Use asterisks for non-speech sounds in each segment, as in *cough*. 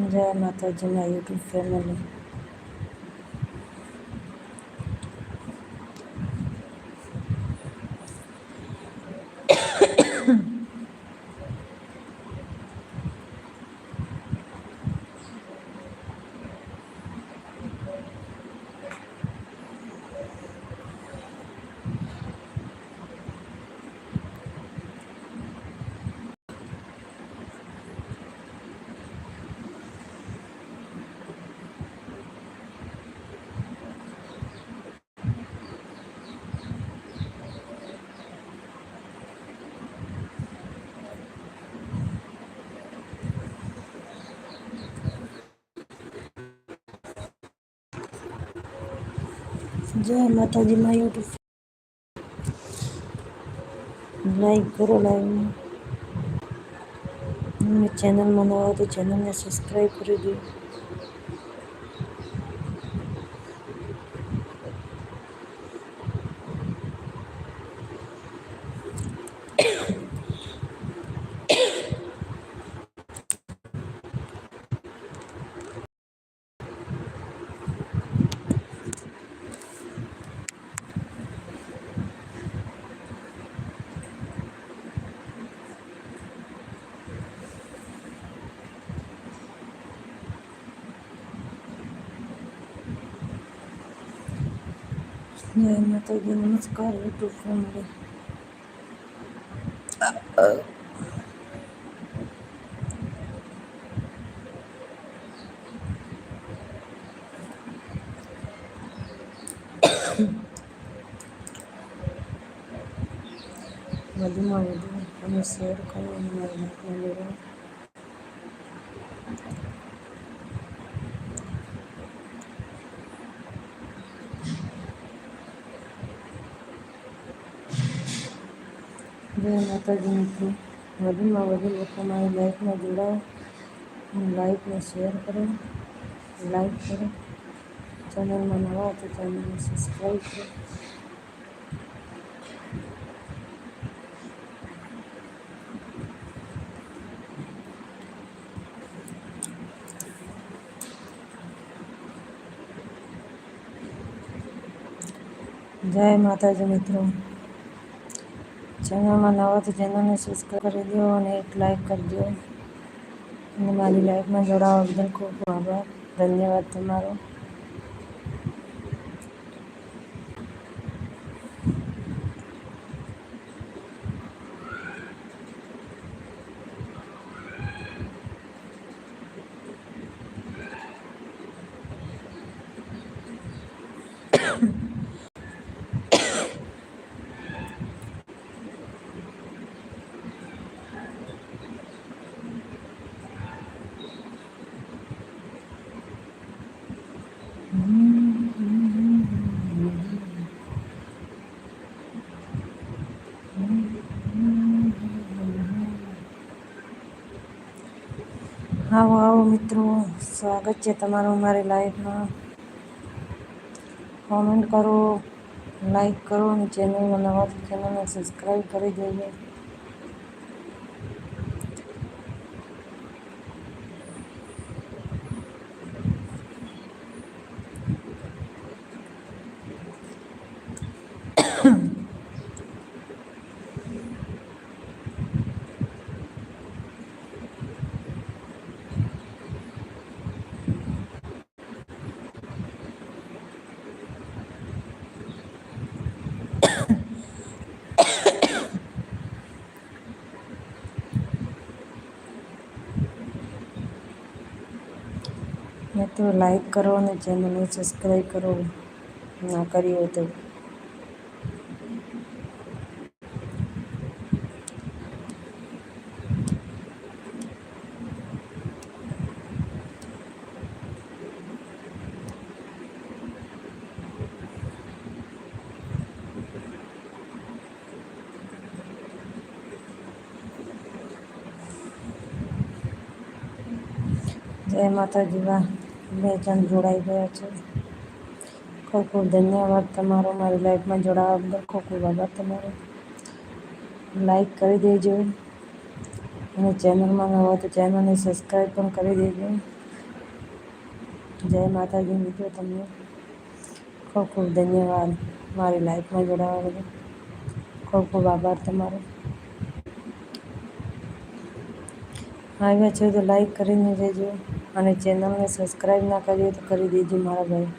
જય માતાજીના YouTube family Jai માતાજીમાં યુટ્યુબ લાઈક કરો લાઈવ ચેનલમાં નવા તો ચેનલને સબસ્ક્રાઈબ કરી દો જય માતાજી નમસ્કાર યુટ્યુબ ફેમિલી વધુમાં વધુ તમે શેર કરો અને મારી નાખમાં જોડો જય માતાજી મિત્રો. વધુમાં વધુ લોકો મારી લાઈફમાં જોડાઓ. અને લાઈકને શેર કરો. લાઈક કરો. ચેનલમાં નવા તો ચેનલને સબસ્ક્રાઈબ કરો. જય માતાજી મિત્રો. ચેનલમાં નવા તો ચેનલને સબસ્ક્રાઈબ કરી દો અને એક લાઈક કરી દો. અને મારી લાઈફમાં જોડાવા બદલ ખૂબ ખૂબ આભાર. ધન્યવાદ તમારો. આવો આવો મિત્રો. સ્વાગત છે તમારું મારી લાઈફમાં. કોમેન્ટ કરો લાઈક કરો અને ચેનલમાં નવા ચેનલને સબસ્ક્રાઈબ કરી દેજો. મિત્રો લાઈક કરો અને ચેનલને સબસ્ક્રાઈબ કરો. ના કરી હોય તો. જય માતાજી વાહ. બે જણ જોડાઈ ગયા છે. ખૂબ ખૂબ ધન્યવાદ તમારો. મારી લાઈફમાં જોડાવા બદલ ખૂબ ખૂબ આભાર તમારો. લાઈક કરી દેજો. અને ચેનલમાં હોય તો ચેનલને સબસ્ક્રાઈબ પણ કરી દેજો. જય માતાજી મિત્રો તમને. ખૂબ ખૂબ ધન્યવાદ મારી લાઈફમાં જોડાવા બદલ. ખૂબ ખૂબ આભાર તમારો. આવ્યા છે તો લાઈક કરીને જજો અને ચેનલને સબસ્ક્રાઈબ ના કરીએ તો કરી દેજો મારા ભાઈ.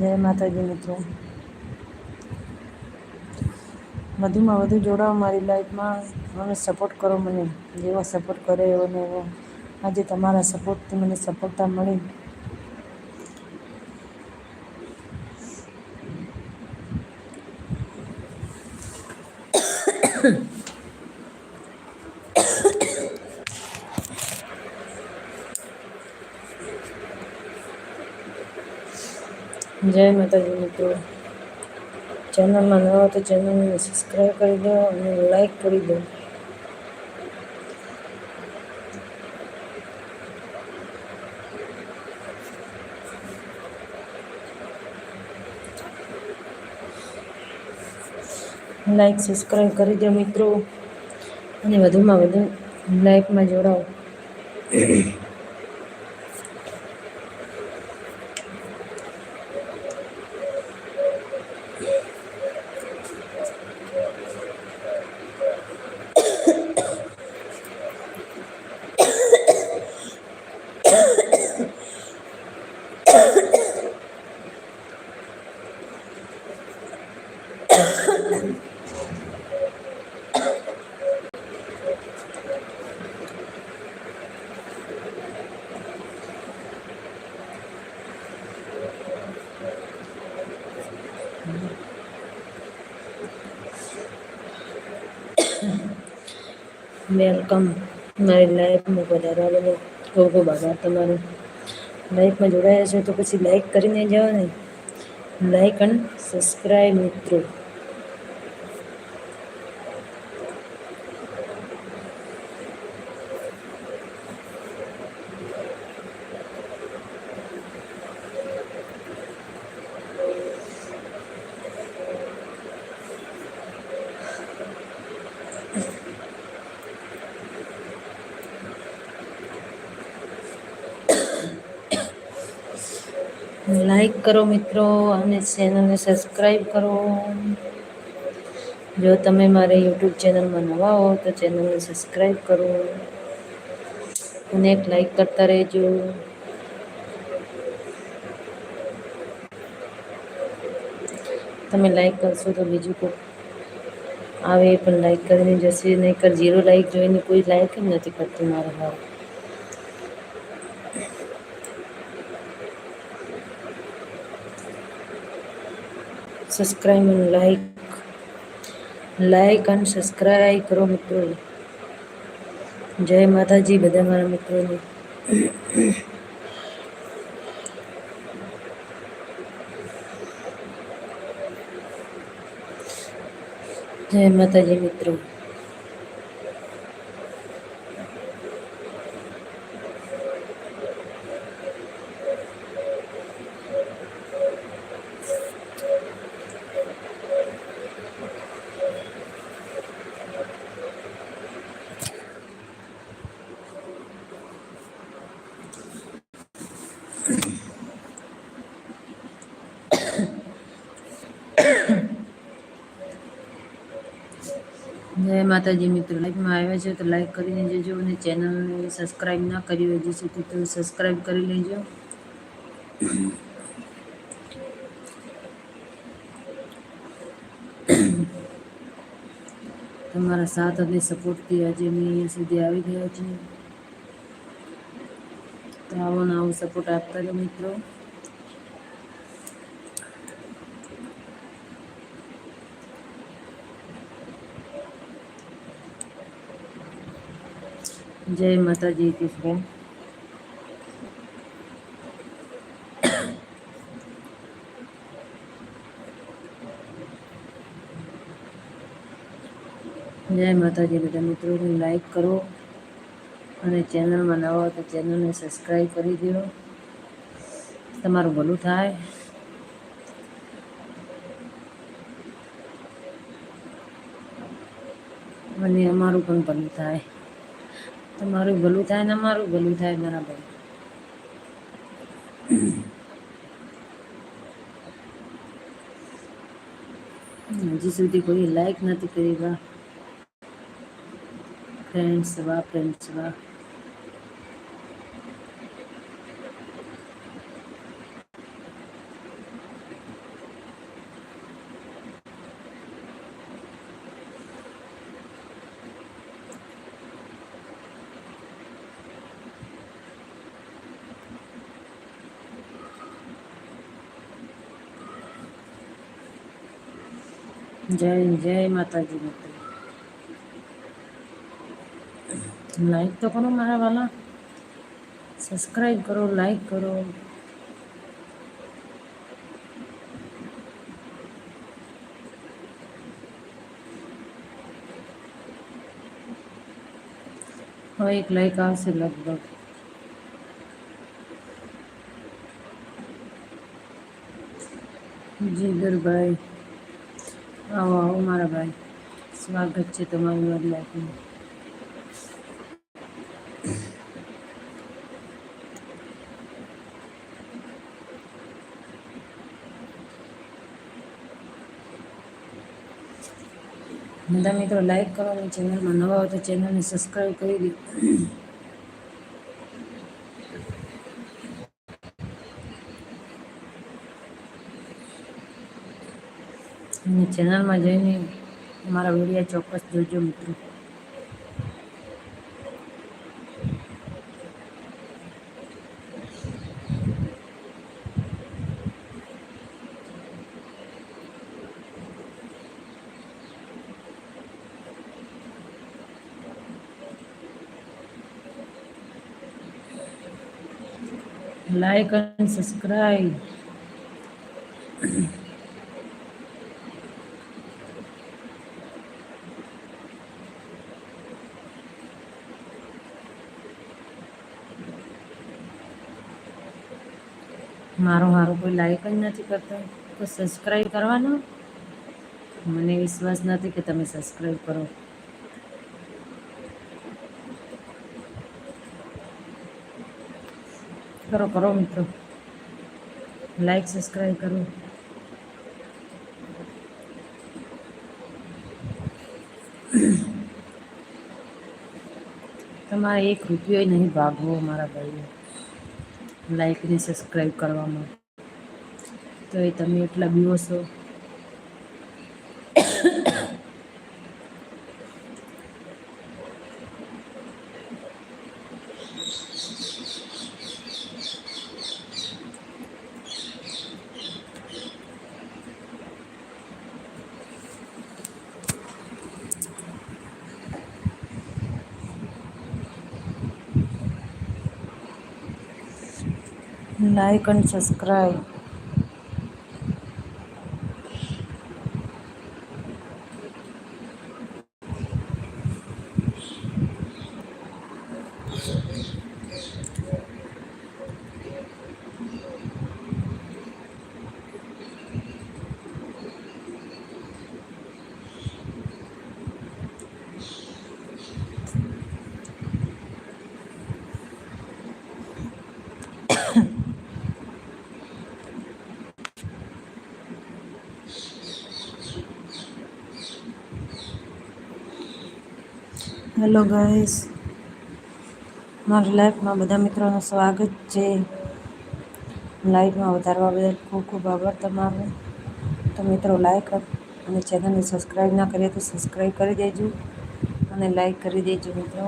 જય માતાજી મિત્રો. વધુમાં વધુ જોડાઓ મારી લાઈફમાં મને સપોર્ટ કરો મને, જેવો સપોર્ટ કરે એવો ને એવો. આજે તમારા સપોર્ટથી મને સફળતા મળી. જય માતાજી મિત્રો. ચેનલમાં નવા તો ચેનલને સબસ્ક્રાઈબ કરી દો અને લાઈક કરી દો. લાઈક સબસ્ક્રાઈબ કરી દો મિત્રો. અને વધુમાં વધુ લાઈફમાં જોડાઓ. વેલકમ મારી લાઈફમાં પધારવા બધો ખૂબ ખૂબ આભાર તમારો. લાઈફમાં જોડાયા છો તો પછી લાઈક કરીને જાઓ ને. લાઈક અને સબસ્ક્રાઈબ મિત્રો લાઈક કરો મિત્રો અને ચેનલને સબસ્ક્રાઈબ કરો. જો તમે મારે યુટ્યુબ ચેનલમાં નવા હો તો ચેનલને સબસ્ક્રાઈબ કરો અને એક લાઈક કરતા રહેજો. તમે લાઈક કરશો તો બીજું કોઈ આવે પણ લાઈક કરીને જશે. નહીં કર ઝીરો લાઈક જોઈને કોઈ લાઈક જ નથી કરતું મારા ભાવ. સબસ્ક્રાઈબ અને લાઈક લાઈક અને સબસ્ક્રાઈબ કરો મિત્રો. જય માતાજી બધા મારા મિત્રોને. જય માતાજી મિત્રો જય માતાજી મિત્રો લાઈફમાં આવ્યા છે તો લાઈક કરીને જજો અને ચેનલને સબસ્ક્રાઈબ ના કરી હોય સુધી તો સબસ્ક્રાઈબ કરી લેજો. તમારા સાથ અને સપોર્ટથી આજે અમે અહીંયા સુધી આવી ગયા છીએ. તો આવો ને આવો સપોર્ટ આપતા રહો મિત્રો. જય માતાજી હિતેશભાઈ જય માતાજી, બધા મિત્રોને લાઈક કરો અને ચેનલમાં નવા હોય તો ચેનલને સબસ્ક્રાઈબ કરી દો તમારું ભલું થાય. અને અમારું પણ ભલું થાય. તમારું ભલું થાય ને અમારું ભલું થાય બરાબર. હજી સુધી કોઈ લાઈક નથી કરી ફ્રેન્ડ્સ વા ફ્રેન્ડ્સ વા જય જય માતાજી માતા લાઈક તો કરો મારા વાલા સબસ્ક્રાઈબ કરો લાઈક કરો હવે એક લાઈક આવશે લગભગ જીગરભાઈ આવો આવો મારા ભાઈ. સ્વાગત છે તમારું મારી લાઈફમાં બધા મિત્રો લાઈક કરવાની ચેનલમાં નવા હોય તો ચેનલને સબસ્ક્રાઈબ કરી દો અને ચેનલમાં જઈને અમારા વીડિયો ચોક્કસ જોજો મિત્રો. Like and subscribe મારું મારું કોઈ લાઈક જ નથી કરતા, તો સબસ્ક્રાઈબ કરવાનો. મને વિશ્વાસ નથી કે તમે સબસ્ક્રાઈબ કરો. કરો કરો મિત્રો. લાઈક સબસ્ક્રાઈબ કરો. તમારે એક રૂપિયો નહીં ભાગવો, મારા ભાઈઓ લાઈક ને સબસ્ક્રાઈબ કરવામાં તો એ તમે એટલા છો like and subscribe hello guys. મારી લાઈફમાં બધા મિત્રોનું સ્વાગત છે. લાઈફમાં વધારવા બદલ ખૂબ ખૂબ આભાર તમારો. તો મિત્રો લાઈક અને ચેનલને સબસ્ક્રાઈબ ના કરીએ તો સબસ્ક્રાઈબ કરી દેજો અને લાઈક કરી દેજો મિત્રો.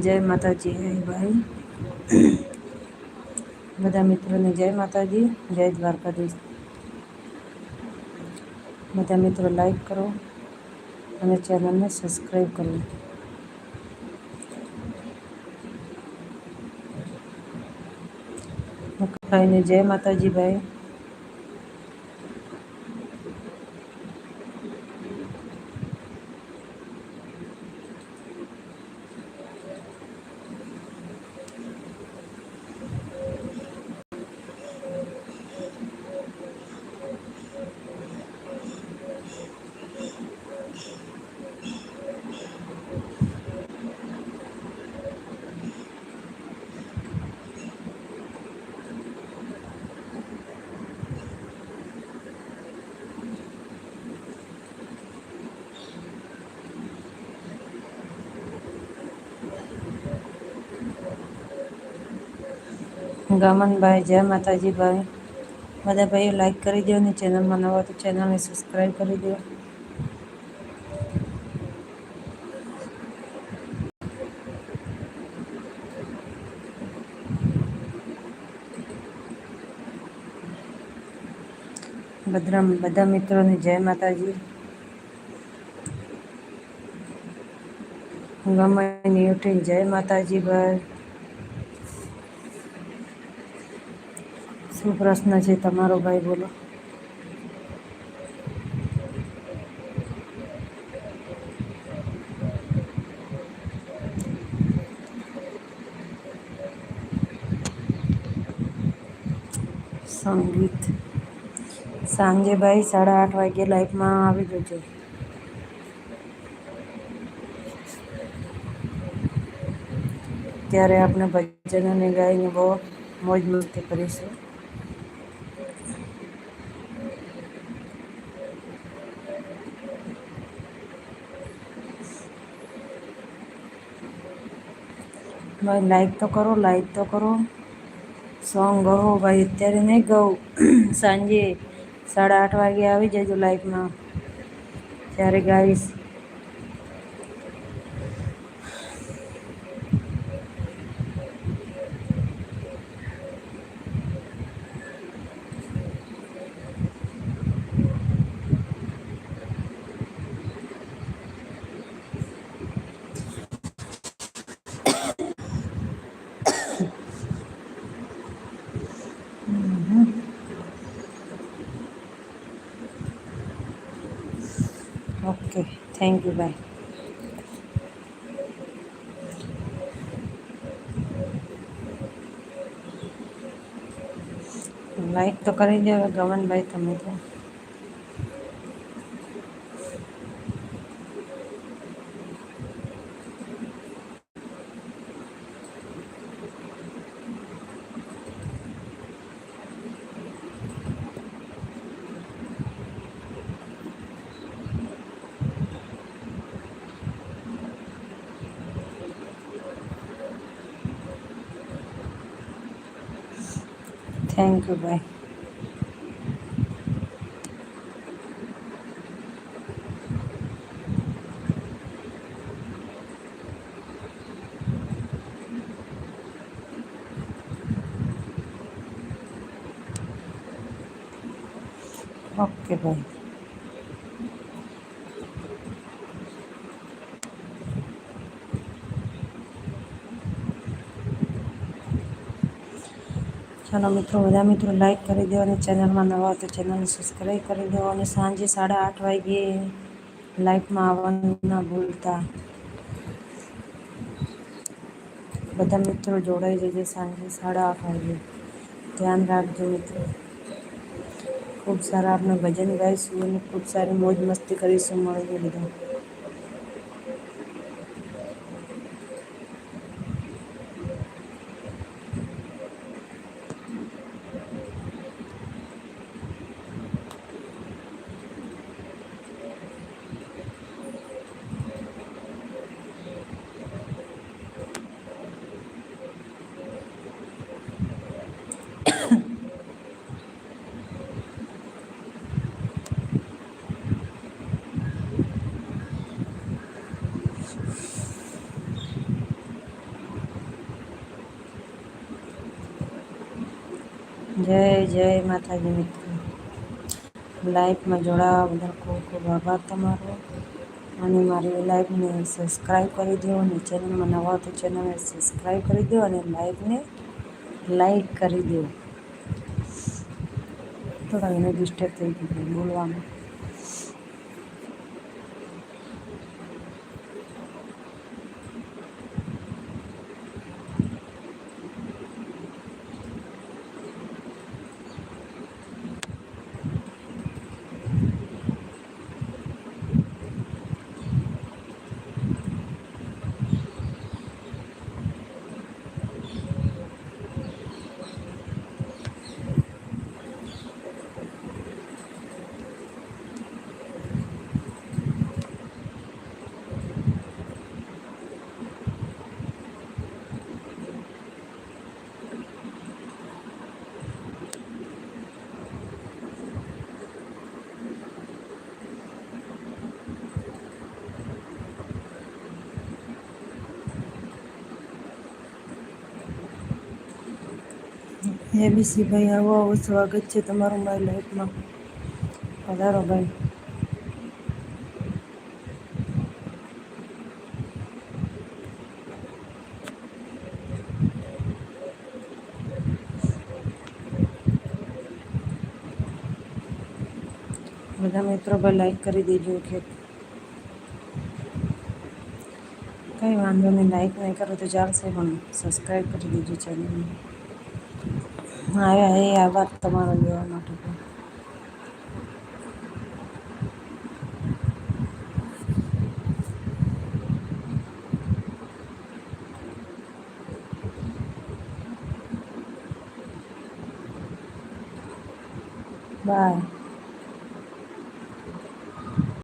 જય માતાજી હે ભાઈ. *coughs* બધા મિત્રોને જય માતાજી જય દ્વારકાધીશ. બધા મિત્રો લાઈક કરો અને ચેનલને સબસ્ક્રાઈબ કરો ભાઈને જય માતાજી ભાઈ ગમનભાઈ જય માતાજી ભાઈ. બધા ભાઈઓ લાઈક કરી દો ને ચેનલમાં નવા તો ચેનલને સબસ્ક્રાઈબ કરી દો. બધા બધા મિત્રોને જય માતાજી. ગમાઈની ઉઠીને જય માતાજી ભાઈ. શું પ્રશ્ન છે, તમારો ભાઈ બોલો. સંગીત. સાંજે ભાઈ સાડા આઠ વાગે લાઈફમાં આવી જજો ત્યારે આપણે ભજન અને ગાઈને બહુ મોજ મસ્તી કરીશું. ભાઈ લાઈક તો કરો લાઈક તો કરો. સોંગ ગહો ભાઈ, અત્યારે નહીં ગઉં સાંજે સાડા આઠ વાગે આવી જજો લાઈફમાં ત્યારે ગાઈશ. થેન્ક યુ બાય લાઈક તો કરી દો ગમનભાઈ તમે તો. થેન્ક યુ ભાઈ ઓકે ભાઈ ચાલો મિત્રો, બધા મિત્રો લાઈક કરી દો અને ચેનલમાં નવા તો ચેનલને સબસ્ક્રાઈબ કરી દો અને સાંજે સાડા આઠ વાગ્યે લાઈફમાં આવવાનું ના ભૂલતા. બધા મિત્રો જોડાઈ જશે સાંજે સાડા આઠ વાગ્યે. ધ્યાન રાખજો મિત્રો. ખૂબ સારા આપણે ભજન ગાઈશું અને ખૂબ સારી મોજ મસ્તી કરીશું મળી બધા જય જય માતાજી મિત્રો. લાઈફમાં જોડાવા બદલ ખૂબ ખૂબ આભાર તમારો. અને મારી લાઈફને સબસ્ક્રાઈબ કરી દો અને ચેનલમાં નવા તો ચેનલને સબસ્ક્રાઈબ કરી દો અને લાઈફને લાઈક કરી દો. થોડા એને ડિસ્ટર્બ થઈ ગયું, બોલવામાં. એબીસી ભાઈ આવો આવો સ્વાગત છે તમારું મારી લાઈફમાં પધારો ભાઈ બધા મિત્રો ભાઈ લાઈક કરી દેજો કે કંઈ વાંધો નહીં લાઈક નહીં કરો તો ચાલશે પણ સબસ્ક્રાઈબ કરી દેજો ચેનલને હા એ આભાર તમારો લેવા માટે.